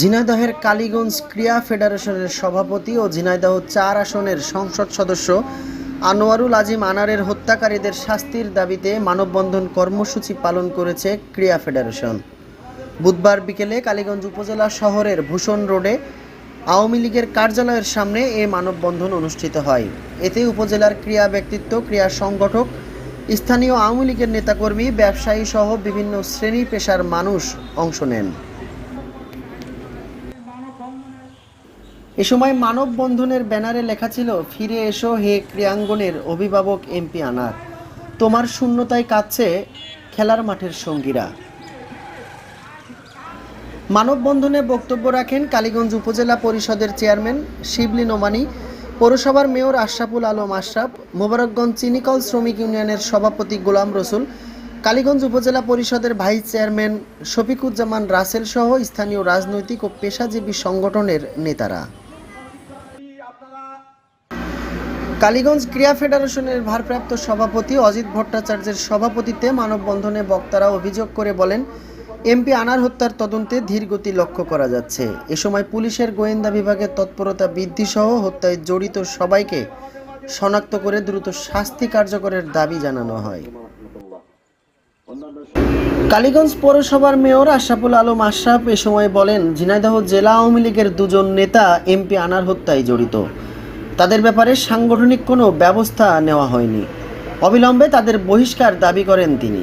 ঝিনাইদহের কালীগঞ্জ ক্রিয়া ফেডারেশনের সভাপতি ও ঝিনাইদহ চার আসনের সংসদ সদস্য আনোয়ারুল আজিম আনারের হত্যাকারীদের শাস্তির দাবিতে মানববন্ধন কর্মসূচি পালন করেছে ক্রিয়া ফেডারেশন। বুধবার বিকেলে কালীগঞ্জ উপজেলা শহরের ভূষণ রোডে আওয়ামী লীগের কার্যালয়ের সামনে এ মানববন্ধন অনুষ্ঠিত হয়। এতে উপজেলার ক্রিয়া ব্যক্তিত্ব ক্রিয়া সংগঠক স্থানীয় আওয়ামী লীগের নেতাকর্মী, ব্যবসায়ী সহ বিভিন্ন শ্রেণি পেশার মানুষ অংশ নেন। এ সময় মানববন্ধনের ব্যানারে লেখা ছিল, ফিরে এসো হে ক্রিয়াঙ্গনের অভিভাবক এমপি আনার। তোমার শূন্যতায় কাঁদছে খেলার মাঠের সঙ্গীরা। মানববন্ধনে বক্তব্য রাখেন কালীগঞ্জ উপজেলা পরিষদের চেয়ারম্যান শিবলি নোমানি। পৌরসভার মেয়র আশরাফুল আলম আশরাফ, মোবারকগঞ্জ চিনিকল শ্রমিক ইউনিয়নের সভাপতি গোলাম রসুল, কালীগঞ্জ উপজেলা পরিষদের ভাইস চেয়ারম্যান শফিকুজ্জামান রাসেল সহ স্থানীয় রাজনৈতিক ও পেশাজীবী সংগঠনের নেতারা। কালীগঞ্জ ক্রীড়া ফেডারেশনের ভারপ্রাপ্ত সভাপতি অজিত ভট্টাচার্যের সভাপতিত্বে মানববন্ধনে বক্তারা অভিযোগ করে বলেন এমপি আনার হত্যার তদন্তে ধীরগতি লক্ষ্য করা যাচ্ছে। এ সময় পুলিশের গোয়েন্দা বিভাগের তৎপরতা বৃদ্ধি সহ হত্যায় জড়িত সবাইকে শনাক্ত করে দ্রুত শাস্তি কার্যকরের দাবি জানানো হয়। কালীগঞ্জ পৌরসভার মেয়র আশরাফুল আলম আশরাফ এ সময় বলেন, ঝিনাইদহ জেলা আওয়ামী লীগের দুজন নেতা এমপি আনার হত্যায় জড়িত। তাদের ব্যাপারে সাংগঠনিক কোনো ব্যবস্থা নেওয়া হয়নি। অবিলম্বে তাদের বহিষ্কার দাবি করেন তিনি।